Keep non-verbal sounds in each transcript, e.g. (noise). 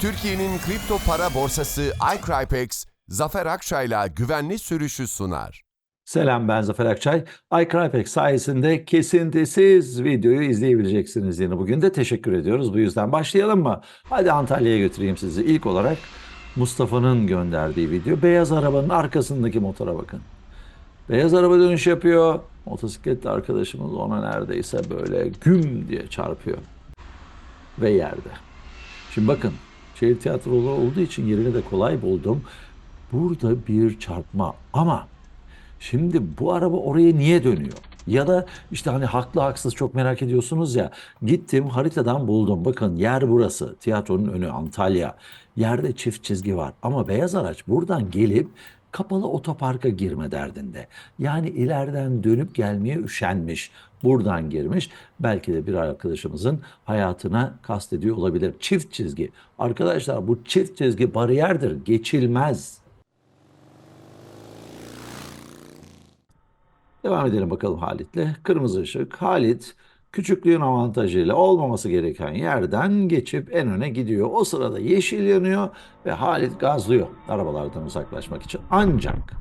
Türkiye'nin kripto para borsası iCrypex, Zafer Akçay'la güvenli sürüşü sunar. Selam ben Zafer Akçay. iCrypex sayesinde kesintisiz videoyu izleyebileceksiniz yine. Bugün de teşekkür ediyoruz. Bu yüzden başlayalım mı? Hadi Antalya'ya götüreyim sizi. İlk olarak Mustafa'nın gönderdiği video. Beyaz arabanın arkasındaki motora bakın. Beyaz araba dönüş yapıyor. Motosikletli arkadaşımız ona neredeyse böyle güm diye çarpıyor. Ve yerde. Şimdi bakın şehir tiyatroları olduğu için yerini de kolay buldum. Burada bir çarpma ama Şimdi bu araba oraya niye dönüyor? Ya da işte hani haklı haksız çok merak ediyorsunuz ya. Gittim haritadan buldum. Bakın yer burası. Tiyatronun önü Antalya. Yerde çift çizgi var. Ama beyaz araç buradan gelip kapalı otoparka girme derdinde. Yani ileriden dönüp gelmeye üşenmiş. Buradan girmiş. Belki de bir arkadaşımızın hayatına kastediyor olabilir. Çift çizgi. Arkadaşlar bu çift çizgi bariyerdir. Geçilmez. Devam edelim bakalım Halit'le. Kırmızı ışık. Halit küçüklüğün avantajıyla olmaması gereken yerden geçip en öne gidiyor. O sırada yeşil yanıyor ve Halit gazlıyor arabalardan uzaklaşmak için. Ancak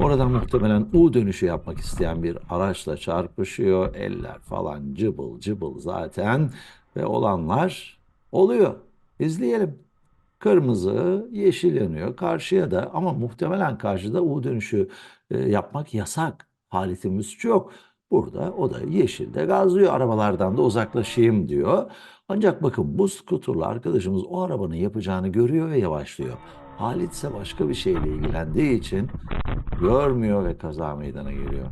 oradan muhtemelen U dönüşü yapmak isteyen bir araçla çarpışıyor. Eller falan cıbıl cıbıl zaten ve olanlar oluyor. İzleyelim. Kırmızı, yeşil yanıyor. Karşıya da ama muhtemelen karşıda U dönüşü e, yapmak yasak. Halit'in suçu yok. Burada o da yeşilde gazlıyor. Arabalardan da uzaklaşayım diyor. Ancak bakın bu skuturlu arkadaşımız o arabanın yapacağını görüyor ve yavaşlıyor. Halit ise başka bir şeyle ilgilendiği için görmüyor ve kaza meydana geliyor.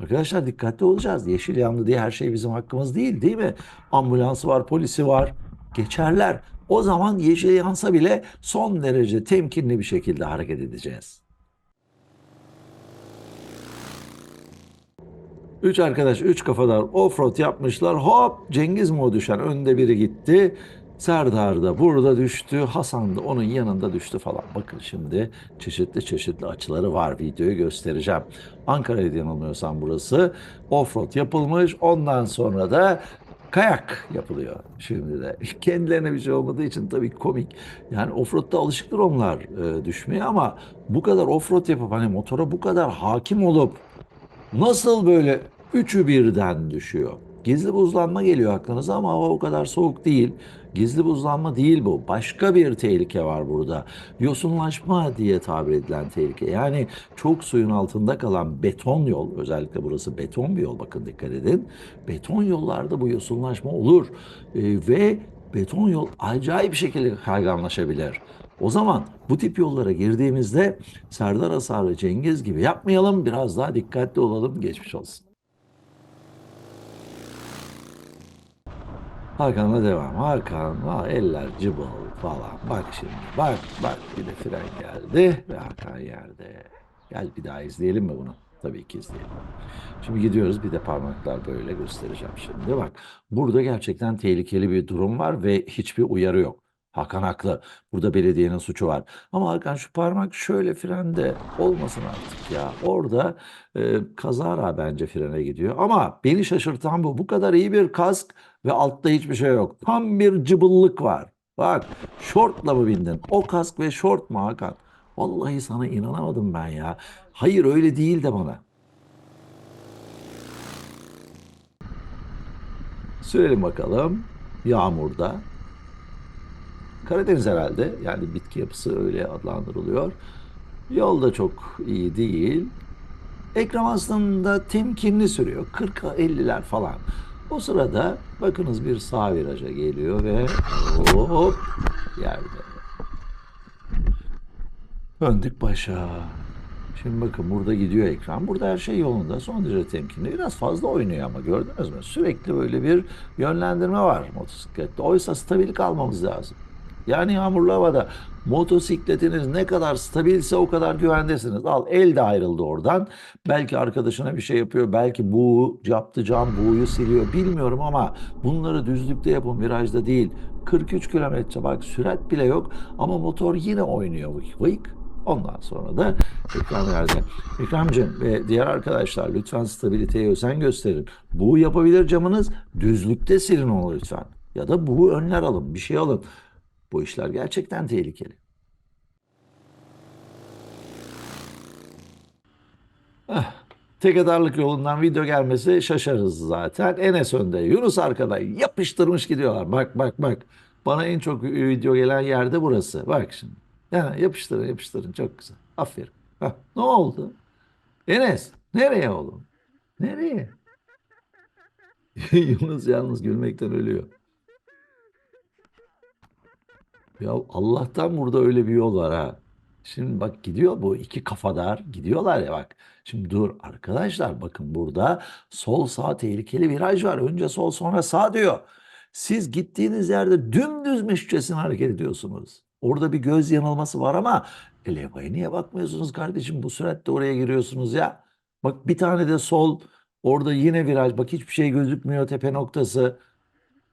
Arkadaşlar dikkatli olacağız. Yeşil yandı diye her şey bizim hakkımız değil değil mi? Ambulansı var, polisi var. Geçerler. O zaman yeşil yansa bile son derece temkinli bir şekilde hareket edeceğiz. Üç arkadaş üç kafadar offroad yapmışlar. Hop Cengiz mi o düşen? Önde biri gitti. Serdar da burada düştü. Hasan da onun yanında düştü falan. Bakın şimdi çeşitli çeşitli açıları var. Videoyu göstereceğim. Ankara'ya yanılmıyorsam burası. Offroad yapılmış. Ondan sonra da kayak yapılıyor şimdi de. (laughs) Kendilerine bir şey olmadığı için tabii komik. Yani offroad'da alışıktır onlar e, düşmeye ama bu kadar offroad yapıp hani motora bu kadar hakim olup Nasıl böyle üçü birden düşüyor? Gizli buzlanma geliyor aklınıza ama hava o kadar soğuk değil. Gizli buzlanma değil bu. Başka bir tehlike var burada. Yosunlaşma diye tabir edilen tehlike. Yani çok suyun altında kalan beton yol, özellikle burası beton bir yol bakın dikkat edin. Beton yollarda bu yosunlaşma olur. Ee, ve beton yol acayip şekilde kayganlaşabilir. O zaman bu tip yollara girdiğimizde Serdar Asarlı Cengiz gibi yapmayalım. Biraz daha dikkatli olalım. Geçmiş olsun. Hakan'la devam. Hakan, va, eller cıbıl falan. Bak şimdi. Bak bak bir de fren geldi ve Hakan yerde. Gel bir daha izleyelim mi bunu? Tabii ki izleyelim. Şimdi gidiyoruz bir de parmaklar böyle göstereceğim şimdi. Bak burada gerçekten tehlikeli bir durum var ve hiçbir uyarı yok. Hakan haklı. Burada belediyenin suçu var. Ama Hakan şu parmak şöyle frende olmasın artık ya. Orada e, kazara bence frene gidiyor. Ama beni şaşırtan bu. Bu kadar iyi bir kask ve altta hiçbir şey yok. Tam bir cıbıllık var. Bak şortla mı bindin? O kask ve şort mu Hakan? Vallahi sana inanamadım ben ya. Hayır öyle değil de bana. Sürelim bakalım. Yağmurda. Karadeniz herhalde. Yani bitki yapısı öyle adlandırılıyor. Yol da çok iyi değil. Ekrem aslında temkinli sürüyor. 40'a 50'ler falan. O sırada bakınız bir sağ viraja geliyor ve hop yerde. Döndük başa. Şimdi bakın burada gidiyor ekran. Burada her şey yolunda. Son derece temkinli. Biraz fazla oynuyor ama gördünüz mü? Sürekli böyle bir yönlendirme var motosiklette. Oysa stabilik almamız lazım. Yani yağmurlu havada motosikletiniz ne kadar stabilse o kadar güvendesiniz. Al el de ayrıldı oradan. Belki arkadaşına bir şey yapıyor. Belki bu yaptı cam buğuyu siliyor. Bilmiyorum ama bunları düzlükte yapın virajda değil. 43 kilometre bak sürat bile yok ama motor yine oynuyor. Vık vık. Ondan sonra da ekran verdi. Ekrem'cim ve diğer arkadaşlar lütfen stabiliteye özen gösterin. Bu yapabilir camınız düzlükte silin onu lütfen. Ya da bu önler alın bir şey alın. Bu işler gerçekten tehlikeli. Eh, Tekedarlık yolundan video gelmesi şaşarız zaten. Enes önde, Yunus arkada yapıştırmış gidiyorlar. Bak bak bak. Bana en çok video gelen yerde burası. Bak şimdi. Yani yapıştırın yapıştırın çok güzel. Aferin. Hah, ne oldu? Enes nereye oğlum? Nereye? (laughs) Yunus yalnız gülmekten ölüyor. Ya Allah'tan burada öyle bir yol var ha. Şimdi bak gidiyor bu iki kafadar gidiyorlar ya bak. Şimdi dur arkadaşlar bakın burada sol sağ tehlikeli viraj var. Önce sol sonra sağ diyor. Siz gittiğiniz yerde dümdüz meşçesine hareket ediyorsunuz. Orada bir göz yanılması var ama e, levhaya niye bakmıyorsunuz kardeşim? Bu süratte oraya giriyorsunuz ya. Bak bir tane de sol orada yine viraj. Bak hiçbir şey gözükmüyor tepe noktası.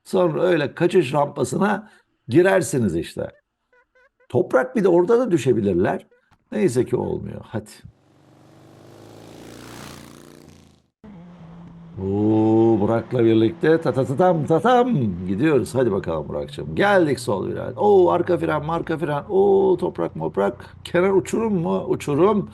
Sonra öyle kaçış rampasına girersiniz işte. Toprak bir de orada da düşebilirler. Neyse ki olmuyor. Hadi. Oo, Burak'la birlikte tatatam tatam gidiyoruz. Hadi bakalım Burak'cığım. Geldik sol viraj. Oo arka fren, marka fren. Oo toprak moprak. Kenar uçurum mu? Uçurum.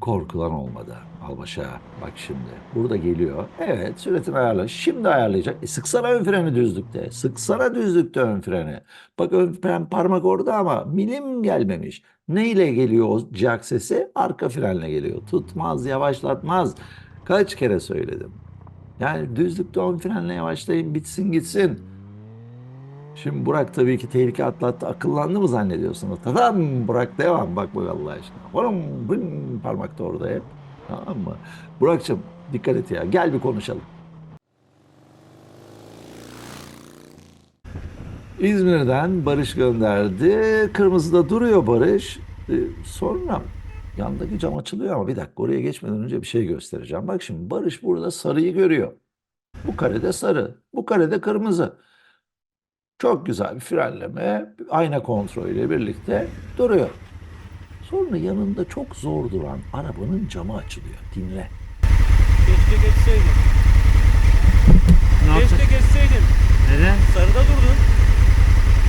Korkulan olmadı. Al başa. Bak şimdi. Burada geliyor. Evet süratini ayarla. Şimdi ayarlayacak. E, sıksana ön freni düzlükte. Sıksana düzlükte ön freni. Bak ön fren parmak orada ama milim gelmemiş. Neyle geliyor o jack sesi? Arka frenle geliyor. Tutmaz, yavaşlatmaz. Kaç kere söyledim. Yani düzlükte ön frenle yavaşlayın bitsin gitsin. Şimdi Burak tabii ki tehlike atlattı. Akıllandı mı zannediyorsunuz? Tamam Burak devam. Bak bak Allah aşkına. Oğlum bın parmak da orada hep. Tamam mı? Burak'cığım dikkat et ya. Gel bir konuşalım. İzmir'den Barış gönderdi. Kırmızıda duruyor Barış. Ee, sonra yandaki cam açılıyor ama bir dakika oraya geçmeden önce bir şey göstereceğim. Bak şimdi Barış burada sarıyı görüyor. Bu karede sarı, bu karede kırmızı. Çok güzel bir frenleme, ayna kontrolüyle birlikte duruyor. Sonra yanında çok zor duran arabanın camı açılıyor. Dinle. Keşke geçseydin. Ne yaptın? Keşke geçseydin. Neden? Sarıda durdun.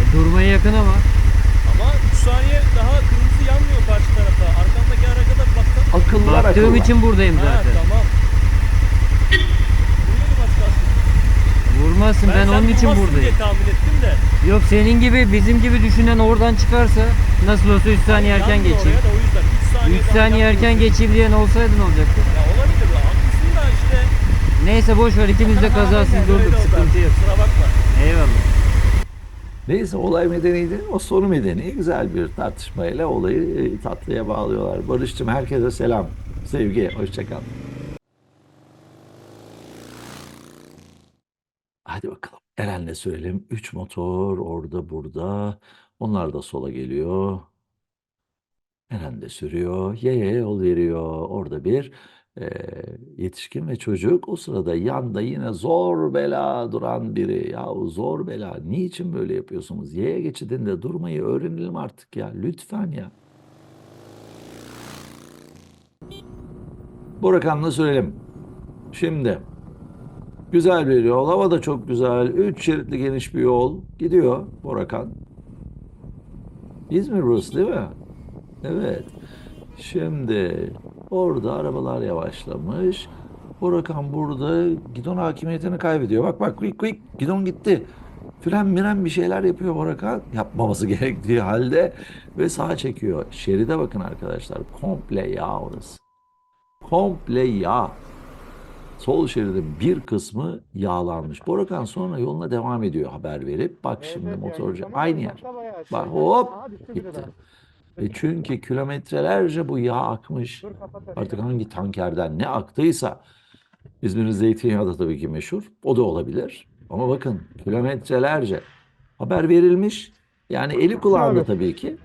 E, durmaya yakın ama. Ama 3 saniye daha kırmızı yanmıyor karşı tarafa. Arkamdaki araca da baktın. Akıllar Baktığım akıllar. için buradayım Ha zaten. tamam. Vurmazsın ben, sen onun için buradayım. diye tahmin ettim de. Yok senin gibi bizim gibi düşünen oradan çıkarsa nasıl olsa 3 saniye erken Yanmıyor geçeyim. da o yüzden 3 saniye 3 daha saniye erken geçeyim diyen olsaydın olacaktı. Ya olabilir. Haklısın da işte. Neyse boş ver ikimiz de kazasız durduk sıkıntı yok. Kusura bakma. Eyvallah. Neyse olay medeniydi. O sonu medeni. Güzel bir tartışmayla olayı e, tatlıya bağlıyorlar. Barış'cığım herkese selam. Sevgi. Hoşçakal. Hadi bakalım. Eren'le sürelim. Üç motor orada burada. Onlar da sola geliyor. Eren de sürüyor. Yaya yol veriyor. Orada bir e, yetişkin ve çocuk. O sırada yanda yine zor bela duran biri. Yahu zor bela. Niçin böyle yapıyorsunuz? Yaya geçidinde durmayı öğrenelim artık ya. Lütfen ya. Burakan'la sürelim. Şimdi güzel bir yol. Hava da çok güzel. Üç şeritli geniş bir yol. Gidiyor Borakan. İzmir burası değil mi? Evet. Şimdi orada arabalar yavaşlamış. Burakan burada gidon hakimiyetini kaybediyor. Bak bak quick quick gidon gitti. Fren miren bir şeyler yapıyor Burakan. Yapmaması (laughs) gerektiği halde ve sağa çekiyor. Şeride bakın arkadaşlar. Komple yağ orası. Komple yağ. Sol şeridin bir kısmı yağlanmış. Borakan sonra yoluna devam ediyor haber verip. Bak şimdi motorcu aynı yer. Bak hop gitti. E çünkü kilometrelerce bu yağ akmış. Artık hangi tankerden ne aktıysa İzmir'in zeytinyağı da tabii ki meşhur. O da olabilir. Ama bakın kilometrelerce haber verilmiş. Yani eli kulağında tabii ki.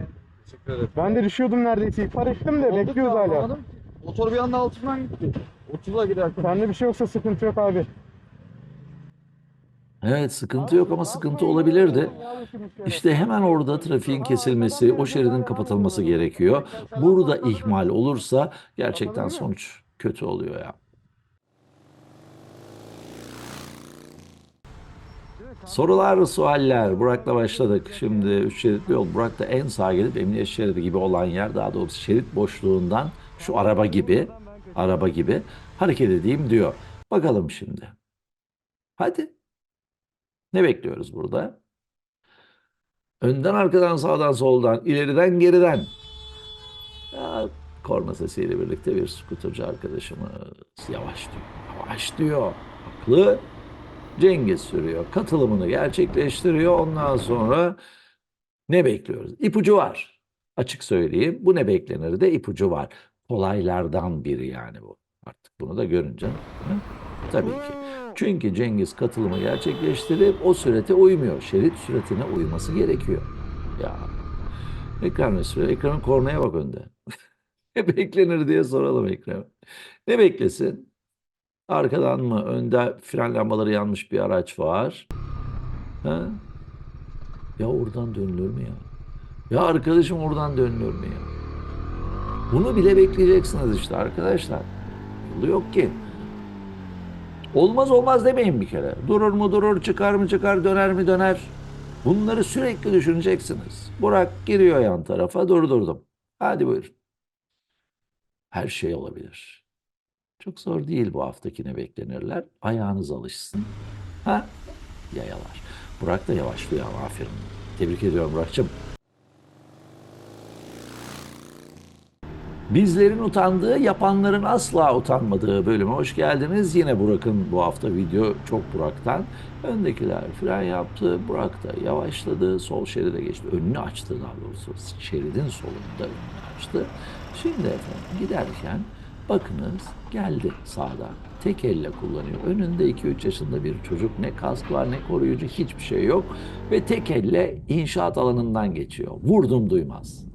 Ben de düşüyordum neredeyse. İhbar ettim de bekliyoruz hala. Motor bir anda altından gitti. 30'a giderken. Sende bir şey yoksa sıkıntı yok abi. Evet sıkıntı yok ama sıkıntı olabilirdi. İşte hemen orada trafiğin kesilmesi, o şeridin kapatılması gerekiyor. Burada ihmal olursa gerçekten sonuç kötü oluyor ya. Sorular, sualler. Burak'la başladık. Şimdi üç şeritli yol. Burak da en sağa gelip emniyet şeridi gibi olan yer, daha doğrusu şerit boşluğundan şu araba gibi, araba gibi hareket edeyim diyor. Bakalım şimdi. Hadi. Ne bekliyoruz burada? Önden, arkadan, sağdan, soldan, ileriden, geriden. Ya, korna sesiyle birlikte bir skuterci arkadaşımız yavaş diyor. Yavaş diyor. Haklı. Cengiz sürüyor. Katılımını gerçekleştiriyor. Ondan sonra ne bekliyoruz? İpucu var. Açık söyleyeyim. Bu ne beklenir de ipucu var. Kolaylardan biri yani bu. Artık bunu da görünce. Tabii ki. Çünkü Cengiz katılımı gerçekleştirip o sürete uymuyor. Şerit süretine uyması gerekiyor. Ya. Ekran resmi. Ekranın kornaya bak önde. (laughs) ne beklenir diye soralım ekrana. Ne beklesin? Arkadan mı? Önde fren lambaları yanmış bir araç var. Ha? Ya oradan dönülür mü ya? Ya arkadaşım oradan dönülür mü ya? Bunu bile bekleyeceksiniz işte arkadaşlar. Yolu yok ki. Olmaz olmaz demeyin bir kere. Durur mu durur, çıkar mı çıkar, döner mi döner. Bunları sürekli düşüneceksiniz. Burak giriyor yan tarafa, durdurdum. Hadi buyur. Her şey olabilir. Çok zor değil bu haftakine beklenirler. Ayağınız alışsın. Ha? Yayalar. Burak da yavaşlıyor ama aferin. Tebrik ediyorum Burak'cığım. Bizlerin utandığı, yapanların asla utanmadığı bölüme hoş geldiniz. Yine Burak'ın bu hafta video çok Burak'tan. Öndekiler fren yaptı, Burak da yavaşladı, sol şeride geçti. Önünü açtı daha doğrusu. Şeridin solunda önünü açtı. Şimdi efendim giderken bakınız geldi sağdan. Tek elle kullanıyor. Önünde 2-3 yaşında bir çocuk. Ne kask var ne koruyucu hiçbir şey yok. Ve tek elle inşaat alanından geçiyor. Vurdum duymaz.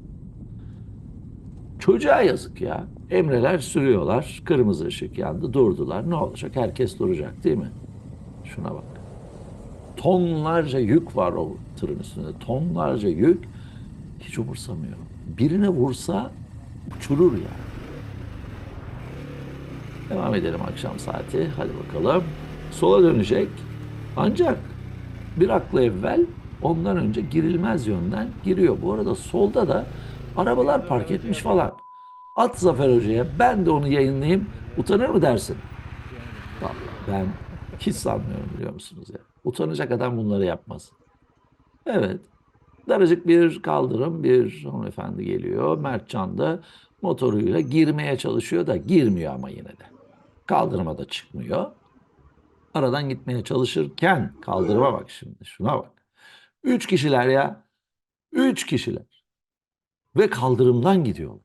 Çocuğa yazık ya. Emreler sürüyorlar. Kırmızı ışık yandı. Durdular. Ne olacak? Herkes duracak değil mi? Şuna bak. Tonlarca yük var o tırın üstünde. Tonlarca yük. Hiç umursamıyor. Birine vursa uçurur yani. Devam edelim akşam saati. Hadi bakalım. Sola dönecek. Ancak bir aklı evvel ondan önce girilmez yönden giriyor. Bu arada solda da arabalar park etmiş falan. At Zafer Hoca'ya ben de onu yayınlayayım. Utanır mı dersin? Vallahi ben hiç sanmıyorum biliyor musunuz ya. Utanacak adam bunları yapmaz. Evet. Daracık bir kaldırım, bir hanımefendi geliyor. Mertcan da motoruyla girmeye çalışıyor da girmiyor ama yine de. Kaldırıma da çıkmıyor. Aradan gitmeye çalışırken kaldırıma bak şimdi şuna bak. Üç kişiler ya. Üç kişiler. Ve kaldırımdan gidiyor.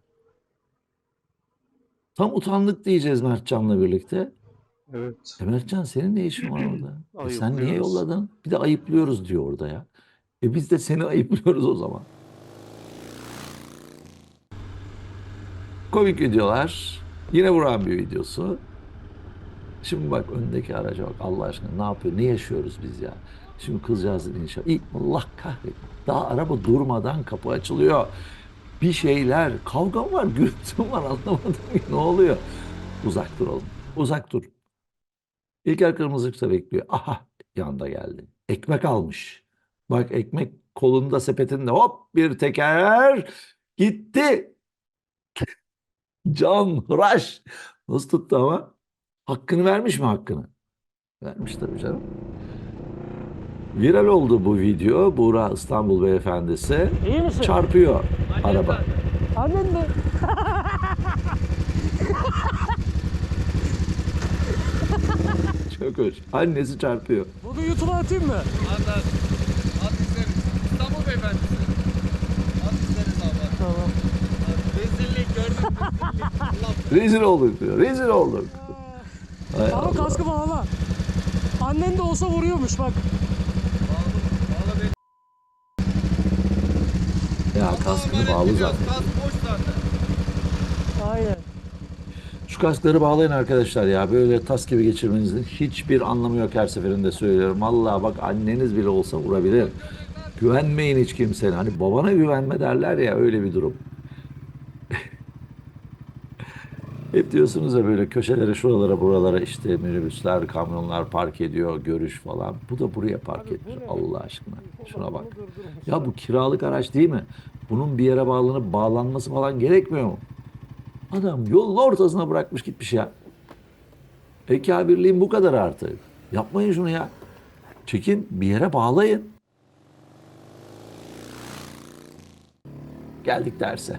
Tam utandık diyeceğiz Mertcan'la birlikte. Evet. E Mertcan senin ne işin var orada? (clears throat) E sen niye yolladın? Bir de ayıplıyoruz diyor orada ya. E biz de seni ayıplıyoruz o zaman. Komik videolar. Yine Burak'ın bir videosu. Şimdi bak öndeki araca bak Allah aşkına ne yapıyor? Ne yaşıyoruz biz ya? Şimdi kızcağızın inşallah. İyi, Allah kahretsin. Daha araba durmadan kapı açılıyor. Bir şeyler. Kavga var, gürültü var anlamadım ki ne oluyor? Uzak dur oğlum. Uzak dur. İlker kırmızı ışıkta bekliyor. Aha yanında geldi. Ekmek almış. Bak ekmek kolunda sepetinde hop bir teker gitti. (laughs) Can hıraş. Nasıl tuttu ama? Hakkını vermiş mi hakkını? Vermiş tabii canım. Viral oldu bu video. Buğra İstanbul beyefendisi. İyi misin? Çarpıyor araba. Annen mi? Çok hoş. Annesi çarpıyor. Bunu YouTube'a atayım mı? İstanbul beyefendisi. At isteriz abi. Tamam. Rezillik gördüm. Rezil olduk diyor. Rezil olduk. Hay Ama Allah. kaskı bağla. Annen de olsa vuruyormuş bak. Ya kaskını bağlı zaten. Aynen. Şu kaskları bağlayın arkadaşlar ya. Böyle tas gibi geçirmenizin hiçbir anlamı yok her seferinde söylüyorum. Vallahi bak anneniz bile olsa vurabilir. Güvenmeyin hiç kimseye. Hani babana güvenme derler ya öyle bir durum. Hep diyorsunuz ya böyle köşelere şuralara buralara işte minibüsler, kamyonlar park ediyor, görüş falan. Bu da buraya park etmiş Allah aşkına. Şuna bak. Ya bu kiralık araç değil mi? Bunun bir yere bağlanıp bağlanması falan gerekmiyor mu? Adam yolun ortasına bırakmış gitmiş ya. Eka birliğin bu kadar artık. Yapmayın şunu ya. Çekin bir yere bağlayın. Geldik derse.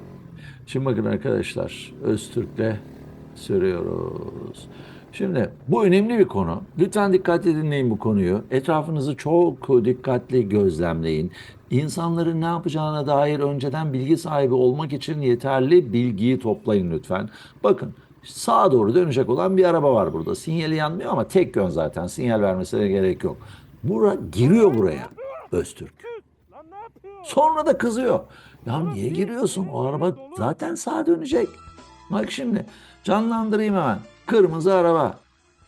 Şimdi bakın arkadaşlar Öztürk'le sürüyoruz. Şimdi bu önemli bir konu. Lütfen dikkatli dinleyin bu konuyu. Etrafınızı çok dikkatli gözlemleyin. İnsanların ne yapacağına dair önceden bilgi sahibi olmak için yeterli bilgiyi toplayın lütfen. Bakın sağa doğru dönecek olan bir araba var burada. Sinyali yanmıyor ama tek yön zaten. Sinyal vermesine gerek yok. Bura giriyor buraya Öztürk. Sonra da kızıyor. Ya niye giriyorsun? O araba zaten sağa dönecek. Bak şimdi canlandırayım hemen. Kırmızı araba.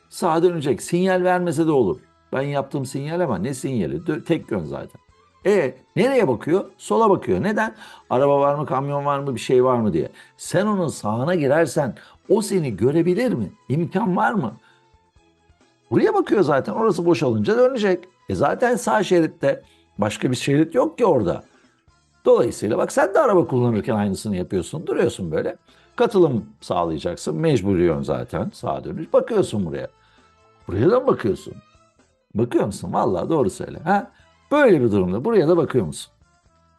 Sağa dönecek. Sinyal vermese de olur. Ben yaptığım sinyal ama ne sinyali? Tek yön zaten. E nereye bakıyor? Sola bakıyor. Neden? Araba var mı, kamyon var mı, bir şey var mı diye. Sen onun sağına girersen o seni görebilir mi? İmkan var mı? Buraya bakıyor zaten. Orası boşalınca dönecek. E zaten sağ şeritte başka bir şerit yok ki orada. Dolayısıyla bak sen de araba kullanırken aynısını yapıyorsun. Duruyorsun böyle. Katılım sağlayacaksın. Mecburiyon zaten sağa dönüş. Bakıyorsun buraya. Buraya da mı bakıyorsun? Bakıyor musun? Vallahi doğru söyle. Ha? Böyle bir durumda buraya da bakıyor musun?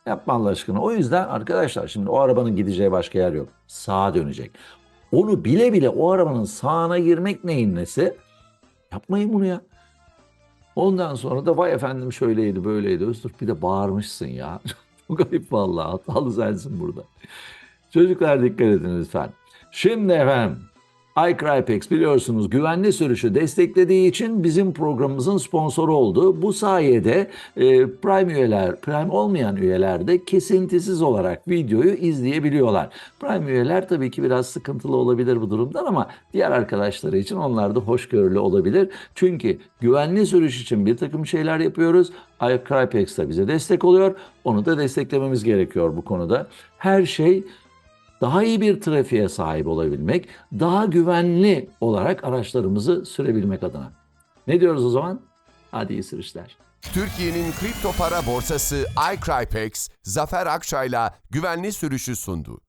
Yapma Allah aşkına. O yüzden arkadaşlar şimdi o arabanın gideceği başka yer yok. Sağa dönecek. Onu bile bile o arabanın sağına girmek neyin nesi? Yapmayın bunu ya. Ondan sonra da vay efendim şöyleydi böyleydi. Öztürk bir de bağırmışsın ya. (laughs) Çok ayıp vallahi hatalı sensin burada. Çocuklar dikkat edin lütfen. Şimdi efendim iCrypex biliyorsunuz güvenli sürüşü desteklediği için bizim programımızın sponsoru oldu. Bu sayede e, Prime üyeler, Prime olmayan üyeler de kesintisiz olarak videoyu izleyebiliyorlar. Prime üyeler tabii ki biraz sıkıntılı olabilir bu durumdan ama diğer arkadaşları için onlar da hoşgörülü olabilir. Çünkü güvenli sürüş için bir takım şeyler yapıyoruz. iCrypex de bize destek oluyor. Onu da desteklememiz gerekiyor bu konuda. Her şey daha iyi bir trafiğe sahip olabilmek, daha güvenli olarak araçlarımızı sürebilmek adına. Ne diyoruz o zaman? Hadi iyi sürüşler. Türkiye'nin kripto para borsası iCrypex, Zafer Akçay'la güvenli sürüşü sundu.